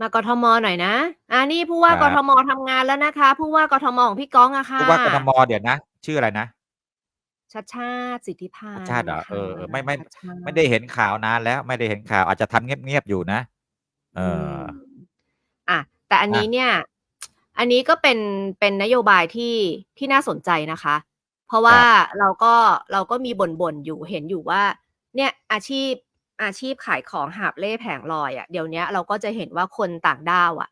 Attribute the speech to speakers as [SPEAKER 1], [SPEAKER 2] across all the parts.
[SPEAKER 1] มากทมหน่อยนะ อ่านี่ผู้ว่า
[SPEAKER 2] ค
[SPEAKER 1] ก
[SPEAKER 2] รับ
[SPEAKER 1] ทมทำงานแล้วนะคะ ผู้ว่ากทมของพี่ก้องอะค่ะ
[SPEAKER 2] ผู้ว่ากทมเดี๋ยวนะ ชื่ออะไรนะ
[SPEAKER 1] ชัดชาติสิทธิพา
[SPEAKER 2] ชัด
[SPEAKER 1] น
[SPEAKER 2] ชาติเหรอเออเออไม่ไม่
[SPEAKER 1] ชัดชาติ
[SPEAKER 2] ไม่ได้เห็นข่าวนานแล้วไม่ได้เห็นข่าวอาจจะทำเงียบๆอยู่นะ เออ
[SPEAKER 1] มอะแต่อันนี้
[SPEAKER 2] อะ
[SPEAKER 1] เนี่ย อันนี้ก็เป็นเป็นนโยบายที่ที่น่าสนใจนะคะ เพราะว่าเราก็เราก็มีบ่นๆอยู่เห็นอยู่ว่า เนี่ยอาชีพ อาชีพขายของหาบเล่แผงลอยอะ่ะเดี๋ยวเนี้ยเราก็จะเห็นว่าคนต่างด้าวอะ่ะ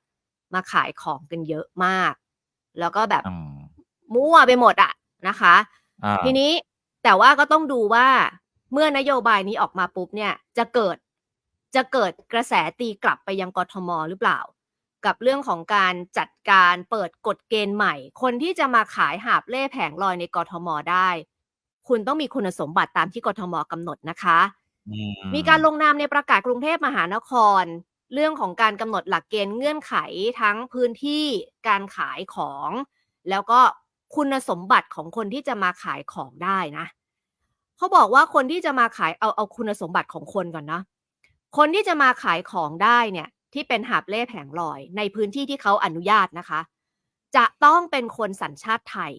[SPEAKER 1] มาขายของกันเยอะมาก แล้วก็แบบ
[SPEAKER 2] อืม
[SPEAKER 1] มั่วไปหมดอะนะคะ
[SPEAKER 2] อ่า
[SPEAKER 1] ทีนี้แต่ว่าก็ต้องดูว่าเมื่อนโยบายนี้ออกมาปุ๊บเนี่ย จะเกิดจะเกิดกระแสตีกลับไปยังกทมหรือเปล่า กับเรื่องของการจัดการเปิดกฎเกณฑ์ใหม่ คนที่จะมาขายหาบเล่แผงลอยในกทมได้ คุณต้องมีคุณสมบัติตามที่กทมกำหนดนะคะ
[SPEAKER 2] อื
[SPEAKER 1] มีการลงนามในประกาศกรุงเทพมหานคร เรื่องของการกำหนดหลักเกณฑ์เงื่อนไขทั้งพื้นที่การขายของ แล้วก็คุณสมบัติของคนที่จะมาขายของได้นะเขาบอกว่าคนที่จะมาขายเอาเอาคุณสมบัติของคนก่อนนะคนที่จะมาขายของได้เนี่ย ที่เป็นหาบเล่แผงลอย ในพื้นที่ที่เขาอนุญาตนะคะ จะต้องเป็นคนสัญชาติไทย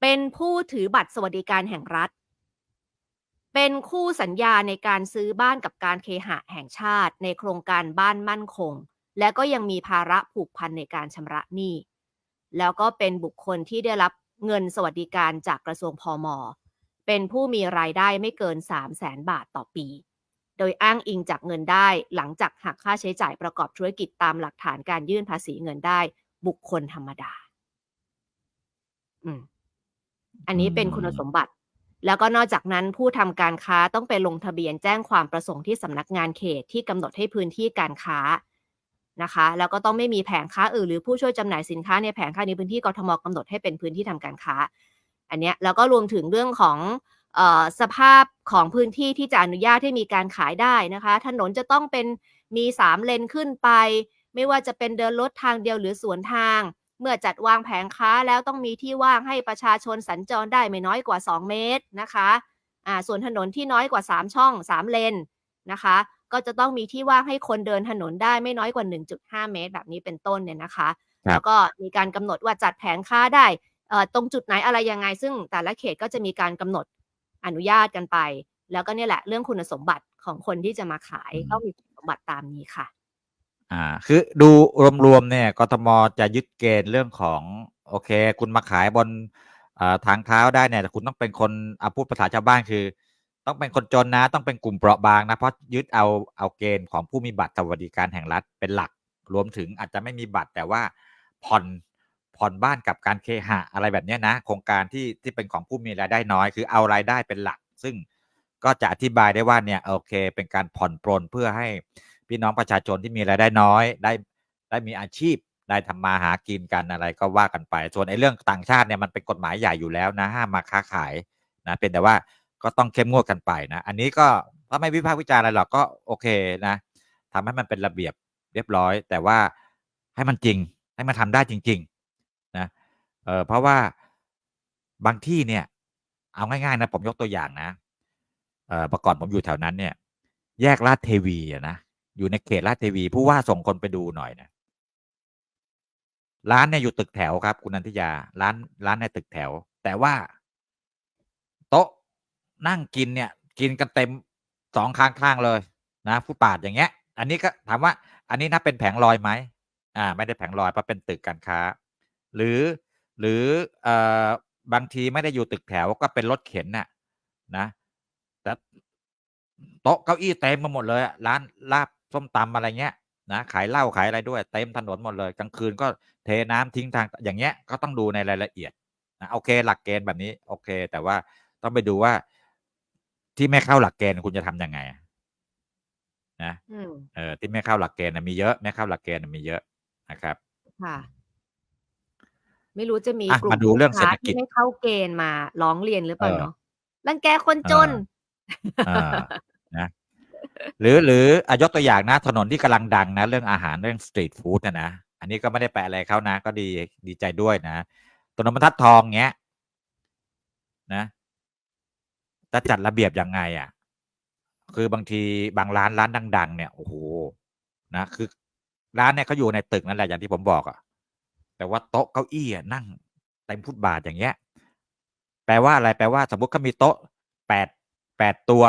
[SPEAKER 1] เป็นผู้ถือบัตรสวัสดิการแห่งรัฐ เป็นคู่สัญญาในการซื้อบ้านกับการเคหะแห่งชาติในโครงการบ้านมั่นคง และก็ยังมีภาระผูกพันในการชำระหนี้ แล้วก็เป็นบุคคลที่ได้รับเงินสวัสดิการจากกระทรวงพอมเป็นผู้มีรายได้ไม่เกิน 3 0 0แสนบาทต่อปี โดยอ้างอิงจากเงินได้หลังจากหักค่าใช้จ่ายประกอบธุรกิจตามหลักฐานการยื่นภาษีเงินได้บุคคลธรรมดา อืม อันนี้เป็นคุณสมบัติ แล้วก็นอกจากนั้นผู้ทำการค้าต้องไปลงทะเบียนแจ้งความประสงค์ที่สำนักงานเขตที่กำหนดให้พื้นที่การค้านะคะ แล้วก็ต้องไม่มีแผงค้าอื่นหรือผู้ช่วยจำหน่ายสินค้าในแผงค้าในพื้นที่กทมกำหนดให้เป็นพื้นที่ทำการค้า อันเนี้ยแล้วก็รวมถึงเรื่องของออสภาพของพื้นที่ที่จะอนุญาตให้มีการขายได้นะคะ ถนนจะต้องเป็นมีสามเลนขึ้นไป ไม่ว่าจะเป็นเดินรถทางเดียวหรือสวนทาง เมื่อจัดวางแผงค้าแล้วต้องมีที่ว่างให้ประชาชนสัญจรได้ไม่น้อยกว่า 2 เมตรนะคะอ่าส่วนถนนที่น้อยกว่า 3 ช่อง 3 เลนนะคะ ก็จะต้องมีที่ว่างให้คนเดินถนนได้ไม่น้อยกว่า 1.5 เมตร แบบนี้เป็นต้นเนี่ยนะคะ
[SPEAKER 2] ครับ
[SPEAKER 1] แล้วก็มีการกำหนดว่าจัดแผงค้าได้เอ่อตรงจุดไหนอะไรยังไง ซึ่งแต่ละเขตก็จะมีการกำหนดอนุญาตกันไป แล้วก็เนี่ยแหละเรื่องคุณสมบัติของคนที่จะมาขาย
[SPEAKER 2] อืม
[SPEAKER 1] ต้องมีคุณสมบัติตามนี้ค่ะ
[SPEAKER 2] อ่า คือดูรวมๆเนี่ยกทมจะยึดเกณฑ์เรื่องของโอเค คุณมาขายบนอ่าทางเท้าได้เนี่ยแต่คุณต้องเป็นคนเอาพูดภาษาชาวบ้านคือ ต้องเป็นคนจนนะต้องเป็นกลุ่มเปราะบางนะเพราะยึดเอาเอาเกณฑ์ของผู้มีบัตรสวัสดิการแห่งรัฐเป็นหลัก รวมถึงอาจจะไม่มีบัตรแต่ว่าผ่อนผ่อนบ้านกับการเคหะอะไรแบบนี้นะ โครงการที่ที่เป็นของผู้มีรายได้น้อย คือเอารายได้เป็นหลัก ซึ่งก็จะอธิบายได้ว่าเนี่ยโอเค เป็นการผ่อนปรนเพื่อให้ พี่น้องประชาชนที่มีรายได้น้อย ได้ได้มีอาชีพได้ทำมาหากินกันอะไรก็ว่ากันไป ส่วนไอ้เรื่องต่างชาติเนี่ยมันเป็นกฎหมายใหญ่อยู่แล้วนะห้ามมาค้าขายนะเป็นแต่ว่าก็ต้องเข้มงวดกันไปนะ อันนี้ก็ถ้าไม่วิพากษ์วิจารณ์อะไรหรอกก็โอเคนะทำให้มันเป็นระเบียบเรียบร้อย แต่ว่าให้มันจริงให้มันทำได้จริง ๆ นะเออเพราะว่าบางที่เนี่ย เอาง่ายๆนะผมยกตัวอย่างนะเออประกอนผมอยู่แถวนั้นเนี่ย แยกลาดเทวีนะ อยู่ในเขตลาดเทวี ผู้ว่าส่งคนไปดูหน่อยนะร้านเนี่ยอยู่ตึกแถวครับ คุณนันทิยา ร้านร้านในตึกแถว แต่ว่า โต๊ะนั่งกินเนี่ย กินกันเต็มสองข้างๆเลย นะฟุตปาดอย่างเงี้ย อันนี้ก็ถามว่า อันนี้นะเป็นแผงลอยไหมอ่า ไม่ได้แผงลอยเพราะเป็นตึกการค้า หรือหรือเอ่อบางทีไม่ได้อยู่ตึกแถวก็เป็นรถเข็นน่ะ นะแต่โต๊ะเก้าอี้เต็มมาหมดเลยร้านลาบ ส้มตำอะไรเงี้ยนะขายเหล้าขายอะไรด้วยเต็มถนนหมดเลยกลางคืนก็เทน้ำทิ้งทางอย่างเงี้ยก็ต้องดูในรายละเอียดนะโอเค หลักเกณฑ์แบบนี้โอเค แต่ว่าต้องไปดูว่าที่ไม่เข้าหลักเกณฑ์คุณจะทำยังไงอะนะ
[SPEAKER 1] อืม
[SPEAKER 2] เออที่ไม่เข้าหลักเกณฑ์น่ะมีเยอะไม่เข้าหลักเกณฑ์น่ะมีเยอะนะครับ
[SPEAKER 1] ค่ะ ไม่รู้จะมี
[SPEAKER 2] อะ
[SPEAKER 1] กลุ่ม
[SPEAKER 2] มาดูเรื่อง
[SPEAKER 1] ลูกค้า
[SPEAKER 2] เศรษฐกิจ
[SPEAKER 1] ที่ไม่เข้าเกณฑ์มาร้องเรียนหรือเปล่า
[SPEAKER 2] เออ
[SPEAKER 1] เนาะรังแกคนจน
[SPEAKER 2] อ่านะ หรือหรืออายกตัวอย่างนะถนนที่กำลังดังนะ เรื่องอาหารเรื่องสตรีทฟู้ดนะนะ อันนี้ก็ไม่ได้แปลอะไรเขานะ ก็ดีดีใจด้วยนะถนนบรรทัดทองเงี้ย นะจะจัดระเบียบยังไงอะ คือบางทีบางร้านร้านดัง ๆ เนี่ยโอ้โหนะคือ ร้านเนี่ยเขาอยู่ในตึกนั่นแหละอย่างที่ผมบอกอะแต่ว่าโต๊ะเก้าอี้อะนั่งเต็มฟุตบาทอย่างเงี้ย แปลว่าอะไรแปลว่า สมมติเขามีโต๊ะแปดแปดตัว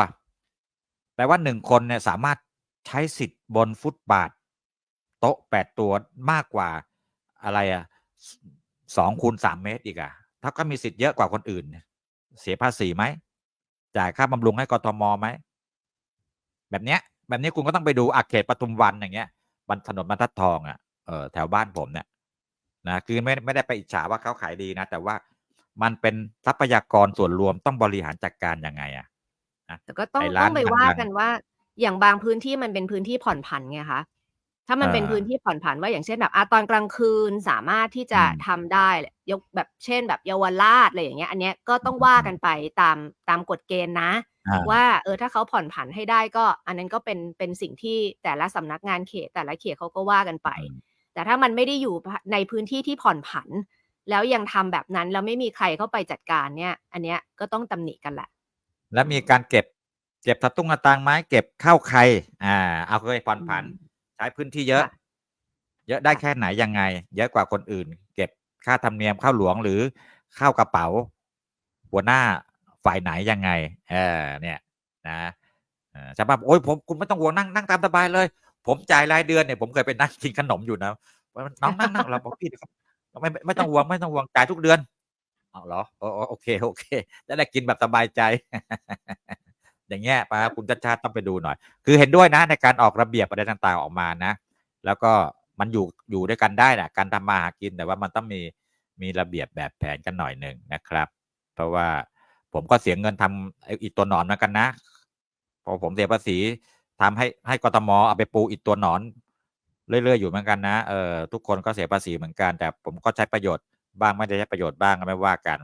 [SPEAKER 2] ลว่าหนึ่งคนเนี่ยสามารถใช้สิทธิ์บนฟุตบาท โต๊ะแปดตัวมากกว่าอะไรอะสองคูณสามเมตรอีกอะถ้าก็มีสิทธิ์เยอะกว่าคนอื่น เสียภาษีไหมจ่ายค่าบำรุงให้กทมไหมแบบเนี้ย แบบนี้คุณก็ต้องไปดูอาเขตปทุมวันอย่างเงี้ยบนถนนบรรทัดทองอะเออแถวบ้านผมเนี่ยนะคือไม่ไม่ได้ไปอิจฉาว่าเขาขายดีนะ แต่ว่ามันเป็นทรัพยากรส่วนรวมต้องบริหารจัดการยังไงอะ
[SPEAKER 1] แต่ก็ต้อง
[SPEAKER 2] ไอ้ร้า
[SPEAKER 1] ต้
[SPEAKER 2] น
[SPEAKER 1] องไปว่า
[SPEAKER 2] ดังๆ
[SPEAKER 1] กันว่า อย่างบางพื้นที่มันเป็นพื้นที่ผ่อนผันไงคะถ้ามันเป็น
[SPEAKER 2] เออ
[SPEAKER 1] พื้นที่ผ่อนผันว่าอย่างเช่นแบบอาตอนกลางคืนสามารถที่จะ
[SPEAKER 2] อืม
[SPEAKER 1] ทำได้ยกแบบเช่น แบบเยาวราชอะไรอย่างเงี้ย อันเนี้ยก็ต้องว่ากันไปตามตามกฎเกณฑ์นะ
[SPEAKER 2] อ่า
[SPEAKER 1] ว่าเออถ้าเขาผ่อนผันให้ได้ก็ อันนั้นก็เป็นเป็นสิ่งที่แต่ละสำนักงานเขต แต่ละเขตเขาก็ว่ากันไป
[SPEAKER 2] อืม
[SPEAKER 1] แต่ถ้ามันไม่ได้อยู่ในพื้นที่ที่ผ่อนผัน แล้วยังทำแบบนั้นแล้วไม่มีใครเข้าไปจัดการเนี่ย อันเนี้ยก็ต้องตำหนิกันแหละ
[SPEAKER 2] แล้วมีการเก็บเก็บทัตุ้งกระตังไม้เก็บเข้าใคร อ่า เอาเคยผ่อนผัน
[SPEAKER 1] อืม
[SPEAKER 2] ใช้พื้นที่เยอะ
[SPEAKER 1] ค่ะ
[SPEAKER 2] เยอะได้
[SPEAKER 1] ค่ะ
[SPEAKER 2] แค่ไหนยังไง เยอะกว่าคนอื่น เก็บค่าธรรมเนียมเข้าหลวงหรือเข้ากระเป๋า หัวหน้าฝ่ายไหนยังไง เออ เนี่ย นะเออชาวบ้านบอกโอ้ยผมคุณไม่ต้องห่วงนั่งนั่งตามสบายเลย ผมจ่ายรายเดือนเนี่ยผมเคยไปนั่งกินขนมอยู่นะน้องนั่งนั่งเราบอกพี่ครับไม่ไม่ไม่ต้องห่วงไม่ต้องห่วงจ่ายทุกเดือน เอาเหรอโอโอโอเคโอเคจะได้กินแบบสบายใจ อย่างเงี้ยป้าคุณชาติชาติต้องไปดูหน่อย คือเห็นด้วยนะในการออกระเบียบอะไรต่างๆออกมานะ แล้วก็มันอยู่อยู่ด้วยกันได้แหละการทำมาหากินแต่ว่ามันต้องมีมีระเบียบแบบแผนกันหน่อยหนึ่งนะครับ เพราะว่าผมก็เสียเงินทำไอ้อีกตัวหนอนเหมือนกันนะพอผมเสียภาษีทำให้ให้กทมเอาไปปูอีกตัวหนอน เรื่อยๆอยู่เหมือนกันนะเออทุกคนก็เสียภาษีเหมือนกัน แต่ผมก็ใช้ประโยชน์ บ้างไม่ได้ใช้ประโยชน์บ้างก็ไม่ว่ากัน